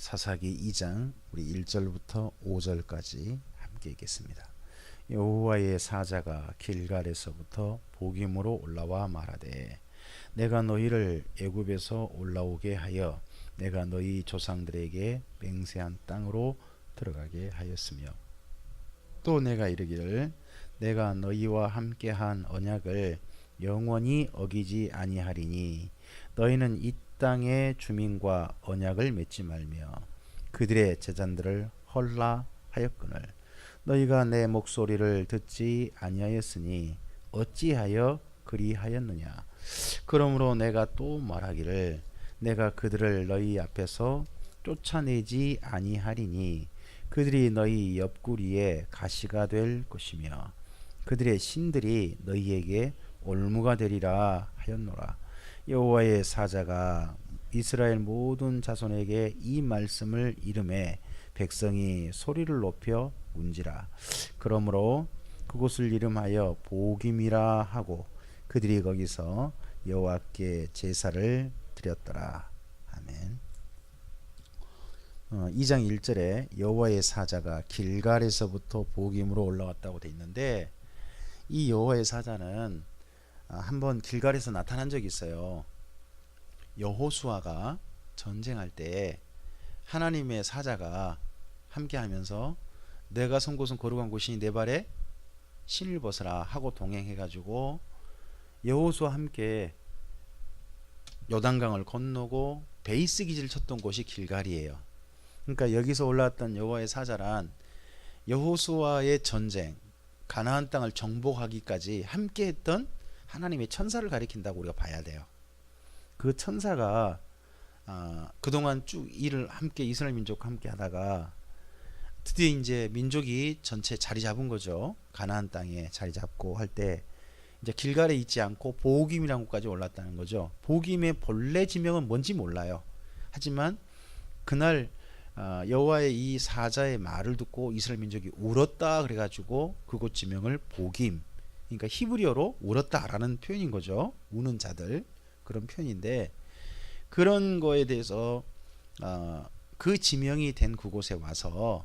사사기 2장 우리 1절부터 5절까지 함께 읽겠습니다. 여호와의 사자가 길갈에서부터 복임으로 올라와 말하되 내가 너희를 애굽에서 올라오게 하여 내가 너희 조상들에게 맹세한 땅으로 들어가게 하였으며 또 내가 이르기를 내가 너희와 함께한 언약을 영원히 어기지 아니하리니 너희는 이 땅의 주민과 언약을 맺지 말며 그들의 제잔들을 헐라 하였거늘 너희가 내 목소리를 듣지 아니하였으니 어찌하여 그리하였느냐? 그러므로 내가 또 말하기를 내가 그들을 너희 앞에서 쫓아내지 아니하리니 그들이 너희 옆구리에 가시가 될 것이며 그들의 신들이 너희에게 올무가 되리라 하였노라. 여호와의 사자가 이스라엘 모든 자손에게 이 말씀을 이름에 백성이 소리를 높여 운지라 그러므로 그곳을 이름하여 보김이라 하고 그들이 거기서 여호와께 제사를 드렸더라 아멘. 어, 2장 1절에 여호와의 사자가 길갈에서부터 보김으로 올라왔다고 돼 있는데 이 여호와의 사자는 아, 한번 길갈에서 나타난 적이 있어요. 여호수아가 전쟁할 때 하나님의 사자가 함께하면서 내가 선 곳은 거룩한 곳이니 내 발에 신을 벗으라 하고 동행해가지고 여호수와 함께 요단강을 건너고 베이스 기지를 쳤던 곳이 길갈이에요. 그러니까 여기서 올라왔던 여호와의 사자란 여호수아의 전쟁, 가나안 땅을 정복하기까지 함께했던 하나님의 천사를 가리킨다고 우리가 봐야 돼요. 그 천사가 아, 그동안 쭉 일을 함께 이스라엘 민족과 함께 하다가 드디어 이제 민족이 전체 자리 잡은 거죠. 가나안 땅에 자리 잡고 할 때 이제 길갈에 있지 않고 보김이라는 곳까지 올랐다는 거죠. 보김의 본래 지명은 뭔지 몰라요. 하지만 그날 아, 여호와의 이 사자의 말을 듣고 이스라엘 민족이 울었다 그래가지고 그곳 지명을 보김 그러니까 히브리어로 울었다라는 표현인 거죠. 우는 자들 그런 표현인데 그런 거에 대해서 어, 그 지명이 된 그곳에 와서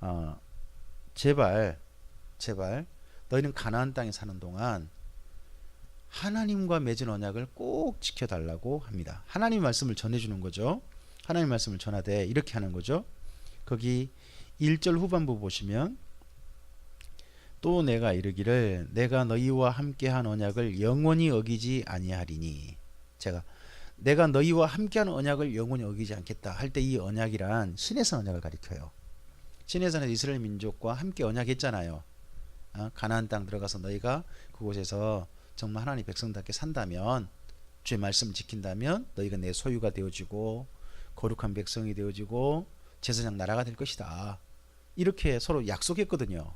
어, 제발 제발 너희는 가나안 땅에 사는 동안 하나님과 맺은 언약을 꼭 지켜달라고 합니다. 하나님 말씀을 전해주는 거죠. 하나님 말씀을 전하되 이렇게 하는 거죠. 거기 1절 후반부 보시면 또 내가 이르기를 내가 너희와 함께한 언약을 영원히 어기지 아니하리니 제가 내가 너희와 함께한 언약을 영원히 어기지 않겠다 할 때 이 언약이란 신의 언약을 가리켜요. 산에 이스라엘 민족과 함께 언약했잖아요. 어? 가나안 땅 들어가서 너희가 그곳에서 정말 하나님 백성답게 산다면 주의 말씀을 지킨다면 너희가 내 소유가 되어지고 거룩한 백성이 되어지고 제사장 나라가 될 것이다. 이렇게 서로 약속했거든요.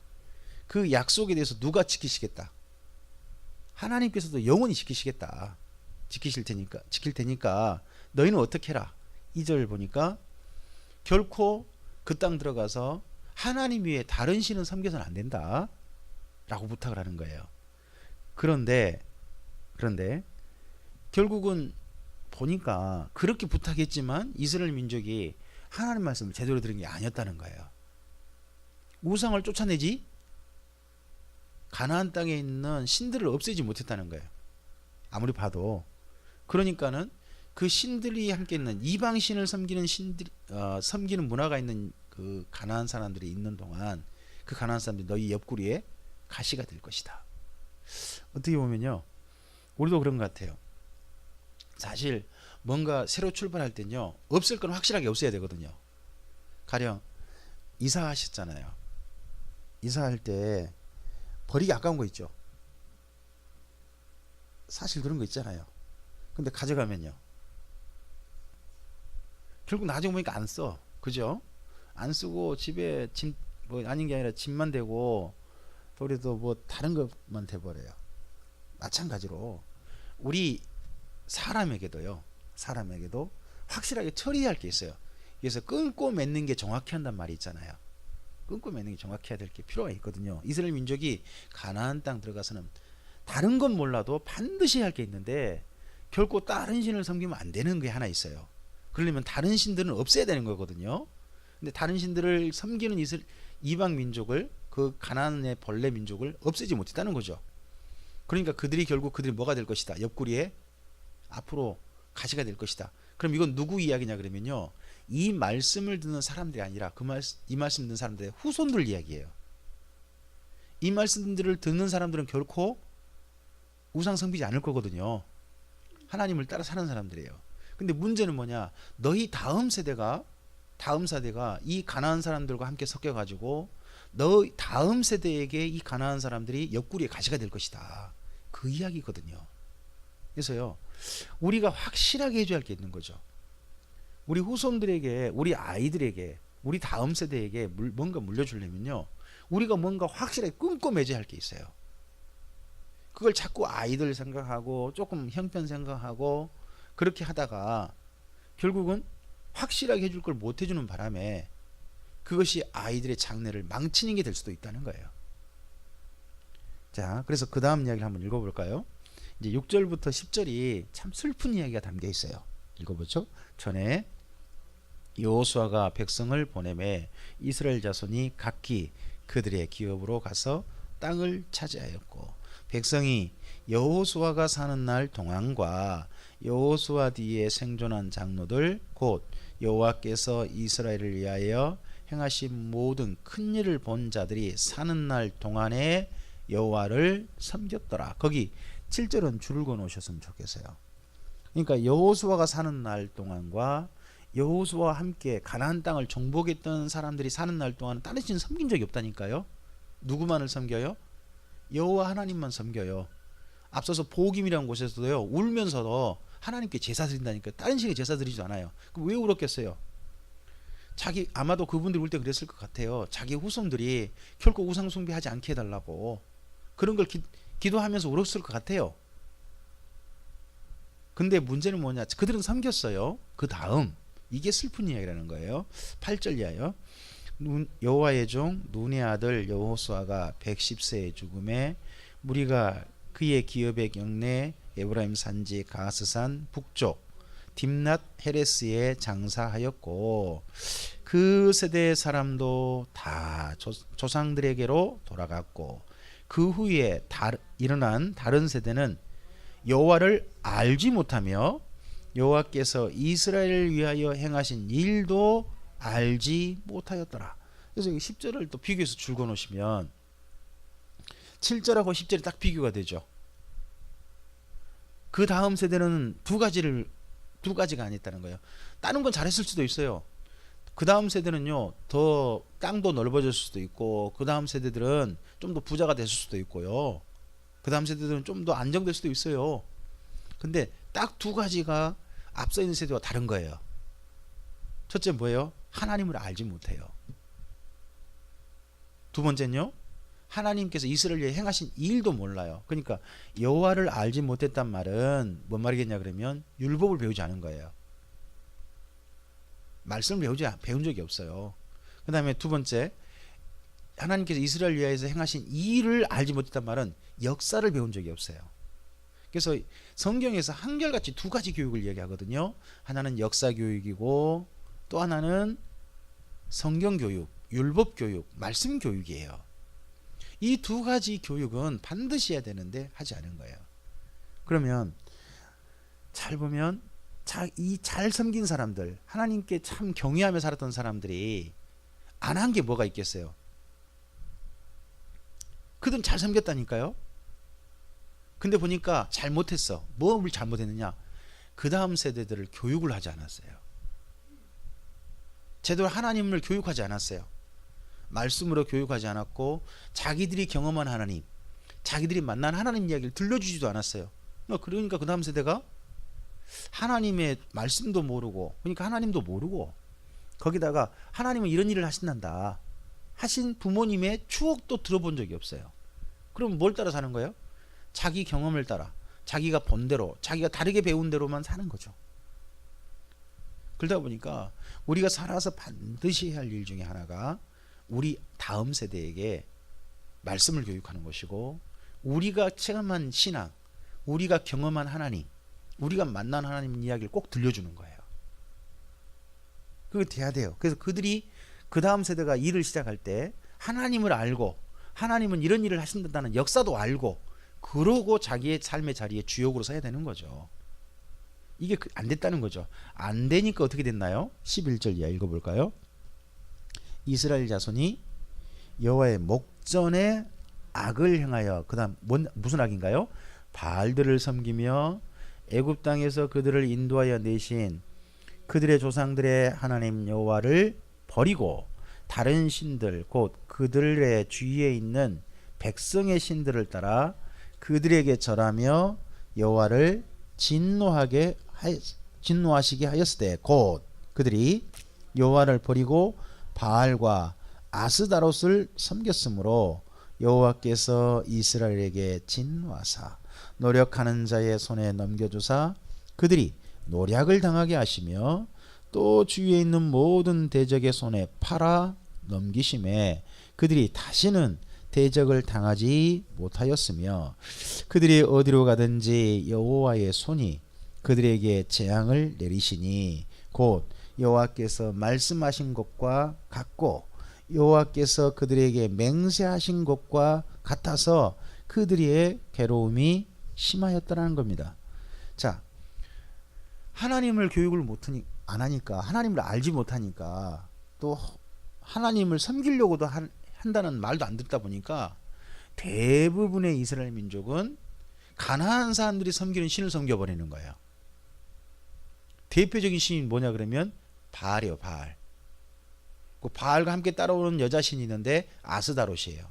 그 약속에 대해서 누가 지키시겠다? 하나님께서도 영원히 지키시겠다. 지키실 테니까 지킬 테니까 너희는 어떻게 해라. 2절 보니까 결코 그 땅 들어가서 하나님 위에 다른 신은 섬겨서는 안 된다. 라고 부탁을 하는 거예요. 그런데 그런데 결국은 보니까 그렇게 부탁했지만 이스라엘 민족이 하나님 말씀을 제대로 들은 게 아니었다는 거예요. 우상을 쫓아내지 가나안 땅에 있는 신들을 없애지 못했다는 거예요. 아무리 봐도 그러니까는 그 신들이 함께 있는 이방 신을 섬기는 신들 어, 섬기는 문화가 있는 그 가나안 사람들이 있는 동안 그 가나안 사람들이 너희 옆구리에 가시가 될 것이다. 어떻게 보면요, 우리도 그런 것 같아요. 사실 뭔가 새로 출발할 때는요 없을 건 확실하게 없어야 되거든요. 가령 이사하셨잖아요. 이사할 때 버리기 아까운 거 있죠. 사실 그런 거 있잖아요. 근데 가져가면요. 결국 나중에 보니까 안 써. 그죠? 안 쓰고 집에 짐, 뭐 아닌 게 아니라 짐만 되고 또래도 뭐 다른 것만 돼버려요. 마찬가지로 우리 사람에게도요. 사람에게도 확실하게 처리할 게 있어요. 그래서 끊고 맺는 게 정확히 한단 말이 있잖아요. 끊고 맺는 게 정확히 해야 될 게 필요가 있거든요. 이스라엘 민족이 가나안 땅 들어가서는 다른 건 몰라도 반드시 할 게 있는데 결코 다른 신을 섬기면 안 되는 게 하나 있어요. 그러려면 다른 신들은 없애야 되는 거거든요. 근데 다른 신들을 섬기는 이슬 이방 민족을 그 가나안의 벌레 민족을 없애지 못했다는 거죠. 그러니까 그들이 결국 그들이 뭐가 될 것이다. 옆구리에 앞으로 가시가 될 것이다. 그럼 이건 누구 이야기냐 그러면요. 이 말씀을 듣는 사람들이 아니라 그 말, 이 말씀 듣는 사람들의 후손들 이야기예요. 이 말씀들을 듣는 사람들은 결코 우상 섬기지 않을 거거든요. 하나님을 따라 사는 사람들이에요. 근데 문제는 뭐냐? 너희 다음 세대가 다음 세대가 이 가나안 사람들과 함께 섞여 가지고 너 다음 세대에게 이 가나안 사람들이 옆구리에 가시가 될 것이다. 그 이야기거든요. 그래서요. 우리가 확실하게 해줘야 할 게 있는 거죠. 우리 후손들에게, 우리 아이들에게, 우리 다음 세대에게 물, 뭔가 물려주려면요. 우리가 뭔가 확실하게 끊고 맺어야 할 게 있어요. 그걸 자꾸 아이들 생각하고 조금 형편 생각하고 그렇게 하다가 결국은 확실하게 해줄 걸 못 해주는 바람에 그것이 아이들의 장래를 망치는 게 될 수도 있다는 거예요. 자, 그래서 그 다음 이야기를 한번 읽어볼까요? 이제 6절부터 10절이 참 슬픈 이야기가 담겨 있어요. 읽어보죠. 전에 여호수아가 백성을 보내매 이스라엘 자손이 각기 그들의 기업으로 가서 땅을 차지하였고 백성이 여호수아가 사는 날 동안과 여호수아 뒤에 생존한 장로들 곧 여호와께서 이스라엘을 위하여 행하신 모든 큰 일을 본 자들이 사는 날 동안에 여호와를 섬겼더라. 거기 7절은 줄을 그어 놓으셨으면 좋겠어요. 그러니까 여호수아가 사는 날 동안과 여호수아와 함께 가나안 땅을 정복했던 사람들이 사는 날 동안 다른 신 섬긴 적이 없다니까요. 누구만을 섬겨요? 여호와 하나님만 섬겨요. 앞서서 보김이라는 곳에서도요. 울면서도 하나님께 제사 드린다니까 다른 신에 제사 드리지도 않아요. 그럼 왜 울었겠어요? 자기 아마도 그분들이 울 때 그랬을 것 같아요. 자기 후손들이 결코 우상 숭배하지 않게 해달라고 그런 걸 기, 기도하면서 울었을 것 같아요. 근데 문제는 뭐냐? 그들은 섬겼어요. 그 다음 이게 슬픈 이야기라는 거예요. 8절 이하요. 여호와의 종 눈의 아들 여호수아가 110세의 죽음에 무리가 그의 기업의 경내 에브라임 산지 가스산 북쪽 딥낫 헤레스에 장사하였고 그 세대의 사람도 다 조, 조상들에게로 돌아갔고 그 후에 다, 일어난 다른 세대는 여호와를 알지 못하며 여호와께서 이스라엘을 위하여 행하신 일도 알지 못하였더라. 그래서 10절을 또 비교해서 줄거 놓으시면 7절하고 10절이 딱 비교가 되죠. 그 다음 세대는 두 가지를 두 가지가 아니었다는 거예요. 다른 건 잘했을 수도 있어요. 그 다음 세대는요, 더 땅도 넓어졌을 수도 있고, 그 다음 세대들은 좀 더 부자가 됐을 수도 있고요. 그 다음 세대들은 좀 더 안정될 수도 있어요. 근데 딱 두 가지가 앞서 있는 세대와 다른 거예요. 첫째 뭐예요? 하나님을 알지 못해요. 두 번째는요. 하나님께서 이스라엘에 행하신 일도 몰라요. 그러니까 여호와를 알지 못했단 말은 뭔 말이겠냐 그러면 율법을 배우지 않은 거예요. 말씀을 배우지 배운 적이 없어요. 그다음에 두 번째 하나님께서 이스라엘 위하여서 행하신 일을 알지 못했단 말은 역사를 배운 적이 없어요. 그래서 성경에서 한결같이 두 가지 교육을 얘기하거든요. 하나는 역사 교육이고 또 하나는 성경 교육, 율법 교육, 말씀 교육이에요. 이 두 가지 교육은 반드시 해야 되는데 하지 않은 거예요. 그러면 잘 보면 이 잘 섬긴 사람들, 하나님께 참 경외하며 살았던 사람들이 안 한 게 뭐가 있겠어요? 그들은 잘 섬겼다니까요. 근데 보니까 잘못했어. 뭘 잘못했느냐? 그 다음 세대들을 교육을 하지 않았어요. 제대로 하나님을 교육하지 않았어요. 말씀으로 교육하지 않았고 자기들이 경험한 하나님, 자기들이 만난 하나님 이야기를 들려주지도 않았어요. 그러니까 그 다음 세대가 하나님의 말씀도 모르고 그러니까 하나님도 모르고 거기다가 하나님은 이런 일을 하신단다 하신 부모님의 추억도 들어본 적이 없어요. 그럼 뭘 따라 사는 거예요? 자기 경험을 따라 자기가 본 대로 자기가 다르게 배운 대로만 사는 거죠. 그러다 보니까 우리가 살아서 반드시 해야 할 일 중에 하나가 우리 다음 세대에게 말씀을 교육하는 것이고 우리가 체험한 신앙, 우리가 경험한 하나님, 우리가 만난 하나님 이야기를 꼭 들려주는 거예요. 그거 돼야 돼요. 그래서 그들이 그 다음 세대가 일을 시작할 때 하나님을 알고 하나님은 이런 일을 하신다는 역사도 알고 그러고 자기의 삶의 자리에 주역으로 서야 되는 거죠. 이게 그- 안 됐다는 거죠. 안 되니까 어떻게 됐나요? 11절 이하 읽어볼까요? 이스라엘 자손이 여호와의 목전에 악을 행하여 그다음 뭔 무슨 악인가요? 바알들을 섬기며 애굽 땅에서 그들을 인도하여 내신 그들의 조상들의 하나님 여호와를 버리고 다른 신들 곧 그들의 주위에 있는 백성의 신들을 따라 그들에게 절하며 여호와를 진노하게 하였, 진노하시게 하였을 때 곧 그들이 여호와를 버리고 바알과 아스다롯을 섬겼으므로 여호와께서 이스라엘에게 진노하사 노력하는 자의 손에 넘겨주사 그들이 노략을 당하게 하시며 또 주위에 있는 모든 대적의 손에 팔아 넘기심에 그들이 다시는 대적을 당하지 못하였으며 그들이 어디로 가든지 여호와의 손이 그들에게 재앙을 내리시니 곧 여호와께서 말씀하신 것과 같고 여호와께서 그들에게 맹세하신 것과 같아서 그들의 괴로움이 심하였다는 겁니다. 자, 하나님을 교육을 못하니 안 하니까 하나님을 알지 못하니까 또 하나님을 섬기려고도 한, 한다는 말도 안 듣다 보니까 대부분의 이스라엘 민족은 가나안 사람들이 섬기는 신을 섬겨 버리는 거예요. 대표적인 신이 뭐냐 그러면 바알이에요, 바알. 그 바알과 함께 따라오는 여자 신이 있는데 아스다롯이에요.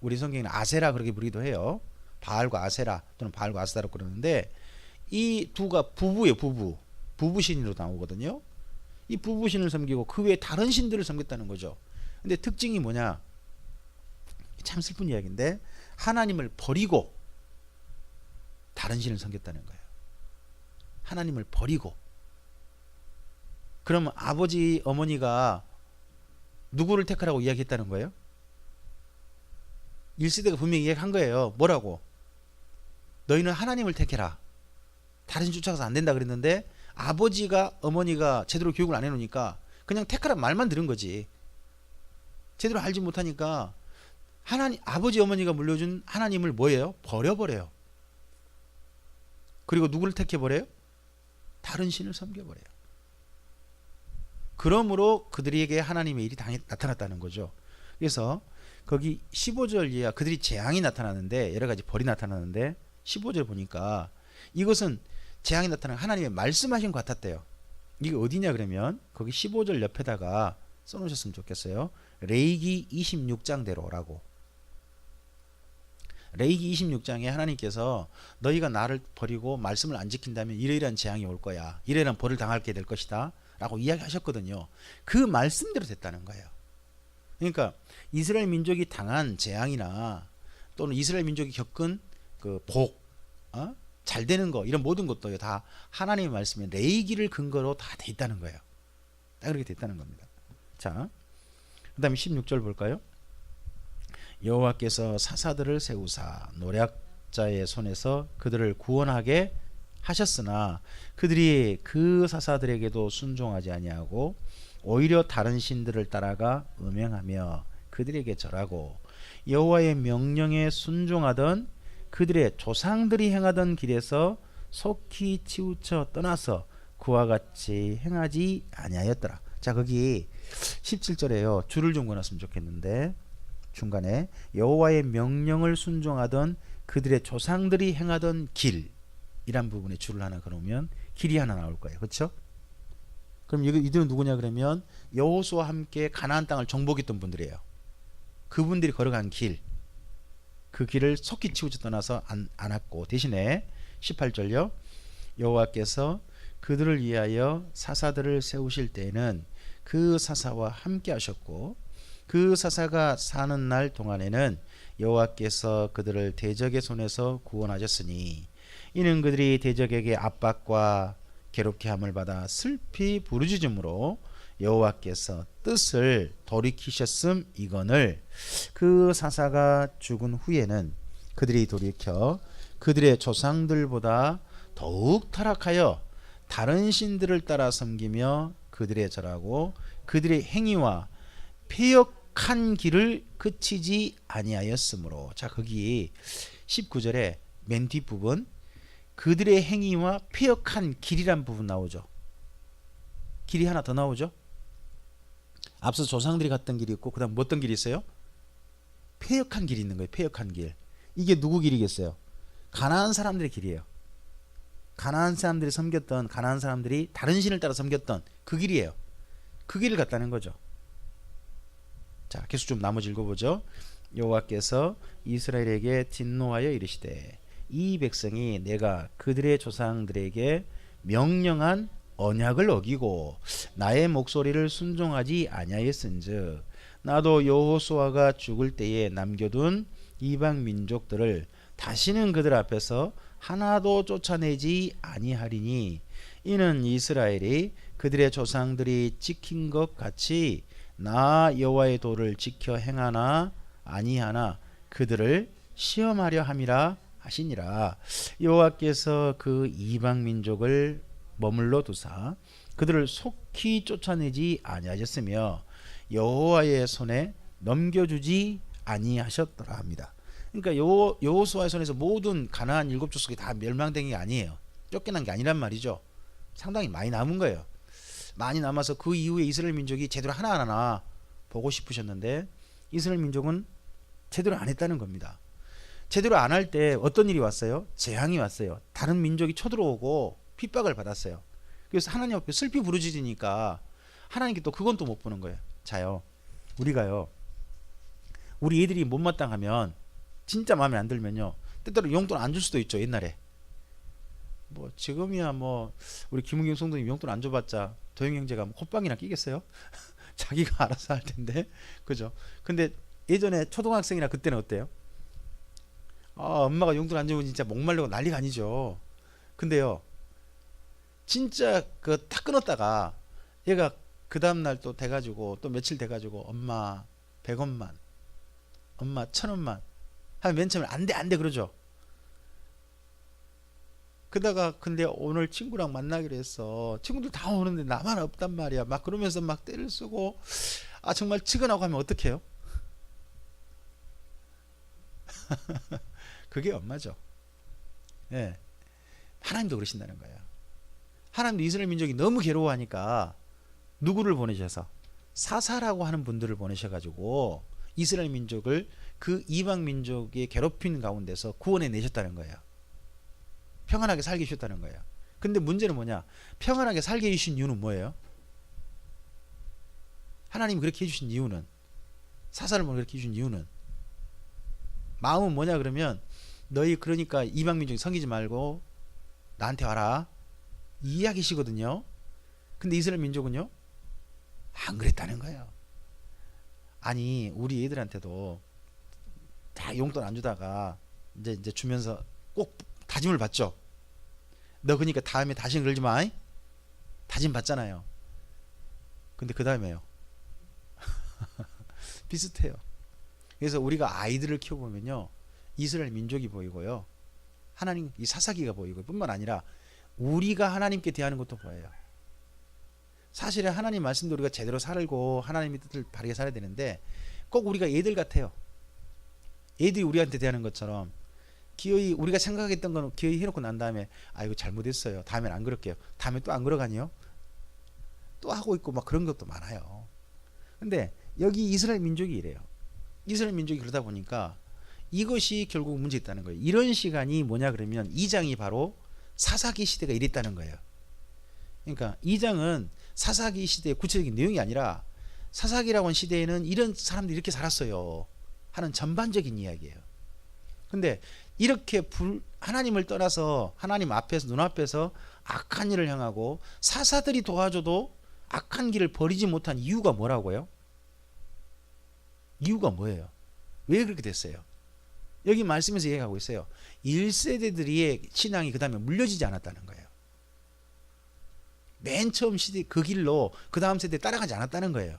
우리 성경에는 아세라 그렇게 부르기도 해요. 바알과 아세라 또는 바알과 아스다롯 그러는데 이 두가 부부예요, 부부. 부부 신으로 나오거든요. 이 부부 신을 섬기고 그 외에 다른 신들을 섬겼다는 거죠. 근데 특징이 뭐냐? 참 슬픈 이야기인데 하나님을 버리고 다른 신을 섬겼다는 거예요. 하나님을 버리고 그러면 아버지 어머니가 누구를 택하라고 이야기했다는 거예요? 1세대가 분명히 이야기한 거예요. 뭐라고? 너희는 하나님을 택해라. 다른 신 쫓아가서 안 된다 그랬는데 아버지가 어머니가 제대로 교육을 안 해놓으니까 그냥 택하란 말만 들은 거지. 제대로 알지 못하니까 하나님 아버지 어머니가 물려준 하나님을 뭐예요? 버려버려요. 그리고 누구를 택해버려요? 다른 신을 섬겨버려요. 그러므로 그들에게 하나님의 일이 당해, 나타났다는 거죠. 그래서 거기 15절 이하 그들이 재앙이 나타나는데 여러 가지 벌이 나타나는데 15절 보니까 이것은 재앙이 나타나는 하나님의 말씀하신 것 같았대요. 이게 어디냐 그러면 거기 15절 옆에다가 써놓으셨으면 좋겠어요. 레이기 26장대로라고. 레이기 26장에 하나님께서 너희가 나를 버리고 말씀을 안 지킨다면 이러이러한 재앙이 올 거야. 이러이러한 벌을 당하게 될 것이다. 라고 이야기하셨거든요. 그 말씀대로 됐다는 거예요. 그러니까 이스라엘 민족이 당한 재앙이나 또는 이스라엘 민족이 겪은 그 복, 어? 잘 되는 거 이런 모든 것도 다 하나님의 말씀에 레이기를 근거로 다 돼 있다는 거예요. 딱 그렇게 됐다는 겁니다. 자, 그 다음에 16절 볼까요? 여호와께서 사사들을 세우사 노략자의 손에서 그들을 구원하게 하셨으나 그들이 그 사사들에게도 순종하지 아니하고 오히려 다른 신들을 따라가 음행하며 그들에게 절하고 여호와의 명령에 순종하던 그들의 조상들이 행하던 길에서 속히 치우쳐 떠나서 그와 같이 행하지 아니하였더라. 자 거기 17절에요. 줄을 좀 그어놨으면 좋겠는데 중간에 여호와의 명령을 순종하던 그들의 조상들이 행하던 길이란 부분에 줄을 하나 그어놓으면 길이 하나 나올 거예요. 그렇죠? 그럼 이- 이들은 누구냐 그러면 여호수와 함께 가나안 땅을 정복했던 분들이에요. 그분들이 걸어간 길, 그 길을 속히 치우쳐 떠나서 안, 안 왔고 대신에 18절요. 여호와께서 그들을 위하여 사사들을 세우실 때에는 그 사사와 함께 하셨고 그 사사가 사는 날 동안에는 여호와께서 그들을 대적의 손에서 구원하셨으니 이는 그들이 대적에게 압박과 괴롭게 함을 받아 슬피 부르짖음으로 여호와께서 뜻을 돌이키셨음 이거늘 그 사사가 죽은 후에는 그들이 돌이켜 그들의 조상들보다 더욱 타락하여 다른 신들을 따라 섬기며 그들의 절하고 그들의 행위와 폐역한 길을 그치지 아니하였으므로 자 거기 19절에 맨 뒷부분 그들의 행위와 폐역한 길이란 부분 나오죠. 길이 하나 더 나오죠. 앞서 조상들이 갔던 길이 있고 그다음 뭐 어떤 길이 있어요? 폐역한 길이 있는 거예요. 폐역한 길. 이게 누구 길이겠어요? 가나안 사람들의 길이에요. 가나안 사람들이 섬겼던 가나안 사람들이 다른 신을 따라 섬겼던 그 길이에요. 그 길을 갔다는 거죠. 자, 계속 좀 나머지 읽어보죠. 여호와께서 이스라엘에게 진노하여 이르시되 이 백성이 내가 그들의 조상들에게 명령한 언약을 어기고 나의 목소리를 순종하지 아니하였은즉 나도 여호수아가 죽을 때에 남겨둔 이방 민족들을 다시는 그들 앞에서 하나도 쫓아내지 아니하리니 이는 이스라엘이 그들의 조상들이 지킨 것 같이 나 여호와의 도를 지켜 행하나 아니하나 그들을 시험하려 함이라 하시니라 여호와께서 그 이방 민족을 머물러 두사 그들을 속히 쫓아내지 아니하셨으며 여호와의 손에 넘겨주지 아니하셨더라 합니다. 그러니까 여 여호수아의 손에서 모든 가나안 일곱 족속이 다 멸망된 게 아니에요. 쫓겨난 게 아니란 말이죠. 상당히 많이 남은 거예요. 많이 남아서 그 이후에 이스라엘 민족이 제대로 하나하나 보고 싶으셨는데 이스라엘 민족은 제대로 안 했다는 겁니다. 제대로 안 할 때 어떤 일이 왔어요? 재앙이 왔어요. 다른 민족이 쳐들어오고 핍박을 받았어요. 그래서 하나님 앞에 슬피 부르짖으니까 하나님께 또 그건 또 못 보는 거예요. 자요. 우리가요. 우리 애들이 못마땅하면 진짜 마음에 안 들면요. 때때로 용돈 안 줄 수도 있죠. 옛날에. 뭐 지금이야 뭐 우리 김은경 성도님 용돈 안 줘봤자 도영 형제가 뭐 콧방이나 끼겠어요? 자기가 알아서 할 텐데 그죠? 근데 예전에 초등학생이나 그때는 어때요? 아 엄마가 용돈 안 주면 진짜 목말르고 난리가 아니죠. 근데요 진짜 그다 끊었다가 얘가 그 다음날 또 돼가지고 또 며칠 돼가지고 엄마 100원만 엄마 1000원만 하면 맨 처음에 안돼 안돼 그러죠. 그다가 근데 오늘 친구랑 만나기로 했어 친구들 다 오는데 나만 없단 말이야. 막 그러면서 막 때를 쓰고 아 정말 측은하고 하면 어떡해요? 그게 엄마죠. 예. 하나님도 그러신다는 거예요 하나님도 이스라엘 민족이 너무 괴로워하니까 누구를 보내셔서? 사사라고 하는 분들을 보내셔 가지고 이스라엘 민족을 그 이방 민족의 괴롭힌 가운데서 구원해 내셨다는 거예요. 평안하게 살게 해주셨다는 거예요. 근데 문제는 뭐냐? 평안하게 살게 해주신 이유는 뭐예요? 하나님이 그렇게 해주신 이유는 사사를 보내 그렇게 해주신 이유는 마음은 뭐냐 그러면 너희 그러니까 이방 민족이 섬기지 말고 나한테 와라 이 이야기시거든요. 근데 이스라엘 민족은요 안 그랬다는 거예요. 아니 우리 애들한테도 다 용돈 안 주다가 이제 이제 주면서 꼭 다짐을 받죠. 너 그러니까 다음에 다시는 그러지 마. 이? 다짐 받잖아요. 근데 그 다음에요. 비슷해요. 그래서 우리가 아이들을 키워보면요. 이스라엘 민족이 보이고요. 하나님 이 사사기가 보이고 뿐만 아니라 우리가 하나님께 대하는 것도 보여요. 사실은 하나님 말씀도 우리가 제대로 살고 하나님의 뜻을 바르게 살아야 되는데 꼭 우리가 얘들 같아요. 애들이 우리한테 대하는 것처럼 기어이 우리가 생각했던 거는 기어이 해놓고 난 다음에 아 이거 잘못했어요. 다음엔 안 그럴게요. 다음에 또 안 그러가니요. 또 하고 있고 막 그런 것도 많아요. 근데 여기 이스라엘 민족이 이래요. 이스라엘 민족이 그러다 보니까 이것이 결국 문제 있다는 거예요. 이런 시간이 뭐냐 그러면 이 장이 바로 사사기 시대가 이랬다는 거예요. 그러니까 이 장은 사사기 시대의 구체적인 내용이 아니라 사사기라고 하는 시대에는 이런 사람들이 이렇게 살았어요. 하는 전반적인 이야기예요. 근데 이렇게 불, 하나님을 떠나서 하나님 앞에서 눈앞에서 악한 일을 향하고 사사들이 도와줘도 악한 길을 버리지 못한 이유가 뭐라고요? 이유가 뭐예요? 왜 그렇게 됐어요? 여기 말씀에서 얘기하고 있어요. 1세대들의 신앙이 그 다음에 물려지지 않았다는 거예요. 맨 처음 시대 그 길로 그 다음 세대 따라가지 않았다는 거예요.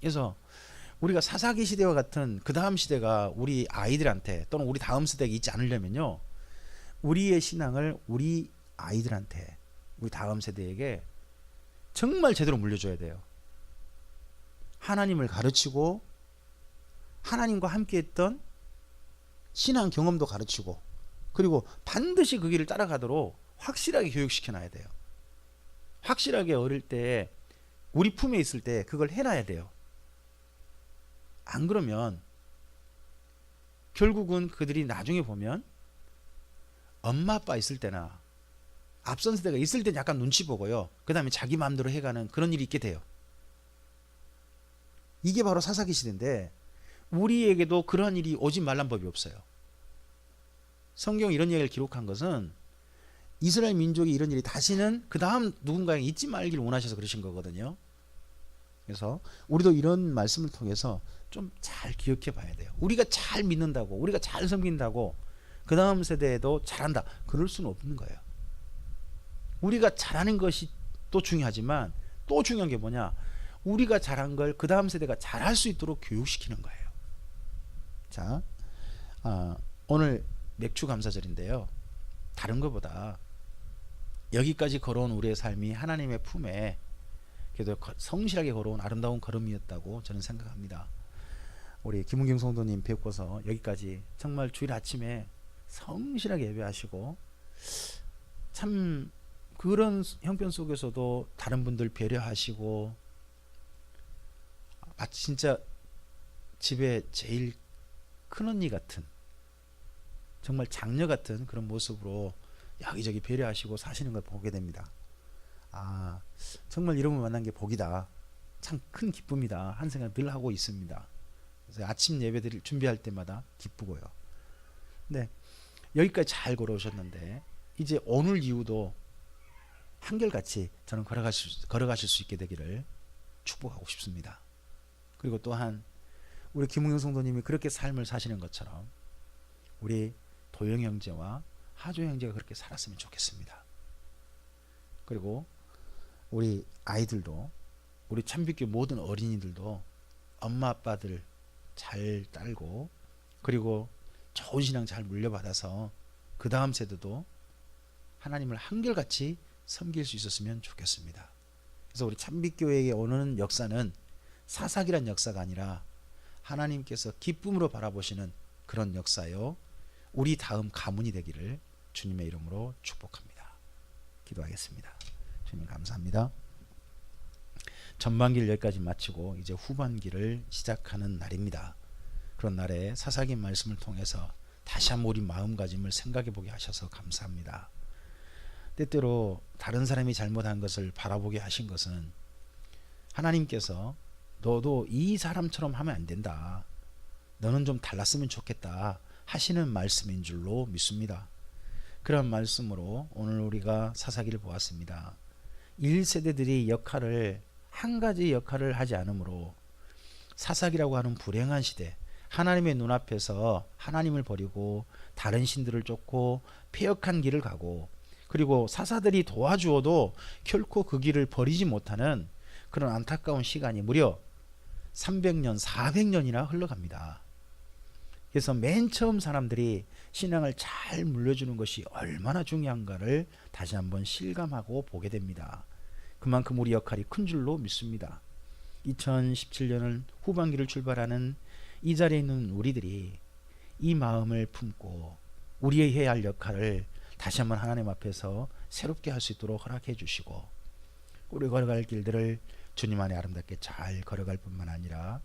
그래서 우리가 사사기 시대와 같은 그 다음 시대가 우리 아이들한테 또는 우리 다음 세대에 있지 않으려면요. 우리의 신앙을 우리 아이들한테 우리 다음 세대에게 정말 제대로 물려줘야 돼요. 하나님을 가르치고 하나님과 함께 했던 신앙 경험도 가르치고 그리고 반드시 그 길을 따라가도록 확실하게 교육시켜 놔야 돼요. 확실하게 어릴 때 우리 품에 있을 때 그걸 해놔야 돼요. 안 그러면 결국은 그들이 나중에 보면 엄마 아빠 있을 때나 앞선 세대가 있을 땐 약간 눈치 보고요. 그 다음에 자기 마음대로 해가는 그런 일이 있게 돼요. 이게 바로 사사기 시대인데 우리에게도 그러한 일이 오지 말란 법이 없어요. 성경 이런 이야기를 기록한 것은 이스라엘 민족이 이런 일이 다시는 그 다음 누군가에게 잊지 말길 원하셔서 그러신 거거든요. 그래서 우리도 이런 말씀을 통해서 좀 잘 기억해 봐야 돼요. 우리가 잘 믿는다고, 우리가 잘 섬긴다고, 그 다음 세대에도 잘한다. 그럴 수는 없는 거예요. 우리가 잘하는 것이 또 중요하지만 또 중요한 게 뭐냐? 우리가 잘한 걸 그 다음 세대가 잘할 수 있도록 교육시키는 거예요. 자, 아, 오늘 맥주 감사절인데요. 다른 것보다 여기까지 걸어온 우리의 삶이 하나님의 품에 그래도 거- 성실하게 걸어온 아름다운 걸음이었다고 저는 생각합니다. 우리 김은경 성도님 뵙고서 여기까지 정말 주일 아침에 성실하게 예배하시고 참 그런 형편 속에서도 다른 분들 배려하시고 아 진짜 집에 제일 큰 언니 같은 정말 장녀 같은 그런 모습으로 여기저기 배려하시고 사시는 걸 보게 됩니다. 아 정말 이런 분 만난 게 복이다. 참 큰 기쁨이다. 한 생각 늘 하고 있습니다. 그래서 아침 예배들 준비할 때마다 기쁘고요. 네 여기까지 잘 걸어오셨는데 이제 오늘 이후도 한결같이 저는 걸어가실, 걸어가실 수 있게 되기를 축복하고 싶습니다. 그리고 또한 우리 김웅영 성도님이 그렇게 삶을 사시는 것처럼 우리 도영 형제와 하조 형제가 그렇게 살았으면 좋겠습니다. 그리고 우리 아이들도 우리 참빛교 모든 어린이들도 엄마 아빠들 잘 딸고 그리고 좋은 신앙 잘 물려받아서 그 다음 세대도 하나님을 한결같이 섬길 수 있었으면 좋겠습니다. 그래서 우리 참빛교회에 오는 역사는 사사기란 역사가 아니라 하나님께서 기쁨으로 바라보시는 그런 역사요. 우리 다음 가문이 되기를 주님의 이름으로 축복합니다. 기도하겠습니다. 주님 감사합니다. 전반기를 여기까지 마치고 이제 후반기를 시작하는 날입니다. 그런 날에 사사기 말씀을 통해서 다시 한번 우리 마음가짐을 생각해 보게 하셔서 감사합니다. 때때로 다른 사람이 잘못한 것을 바라보게 하신 것은 하나님께서 너도 이 사람처럼 하면 안 된다. 너는 좀 달랐으면 좋겠다. 하시는 말씀인 줄로 믿습니다. 그런 말씀으로 오늘 우리가 사사기를 보았습니다. 1세대들이 역할을 한 가지 역할을 하지 않으므로 사사기라고 하는 불행한 시대 하나님의 눈앞에서 하나님을 버리고 다른 신들을 쫓고 폐역한 길을 가고 그리고 사사들이 도와주어도 결코 그 길을 버리지 못하는 그런 안타까운 시간이 무려 300년, 400년이나 흘러갑니다. 그래서 맨 처음 사람들이 신앙을 잘 물려주는 것이 얼마나 중요한가를 다시 한번 실감하고 보게 됩니다. 그만큼 우리 역할이 큰 줄로 믿습니다. 2017년을 후반기를 출발하는 이 자리에 있는 우리들이 이 마음을 품고 우리의 해야 할 역할을 다시 한번 하나님 앞에서 새롭게 할 수 있도록 허락해 주시고 우리 걸어갈 길들을 주님 안에 아름답게 잘 걸어갈 뿐만 아니라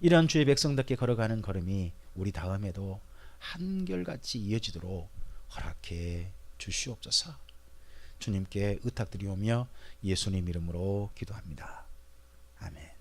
이러한 주의 백성답게 걸어가는 걸음이 우리 다음에도 한결같이 이어지도록 허락해 주시옵소서. 주님께 의탁드리오며 예수님 이름으로 기도합니다. 아멘.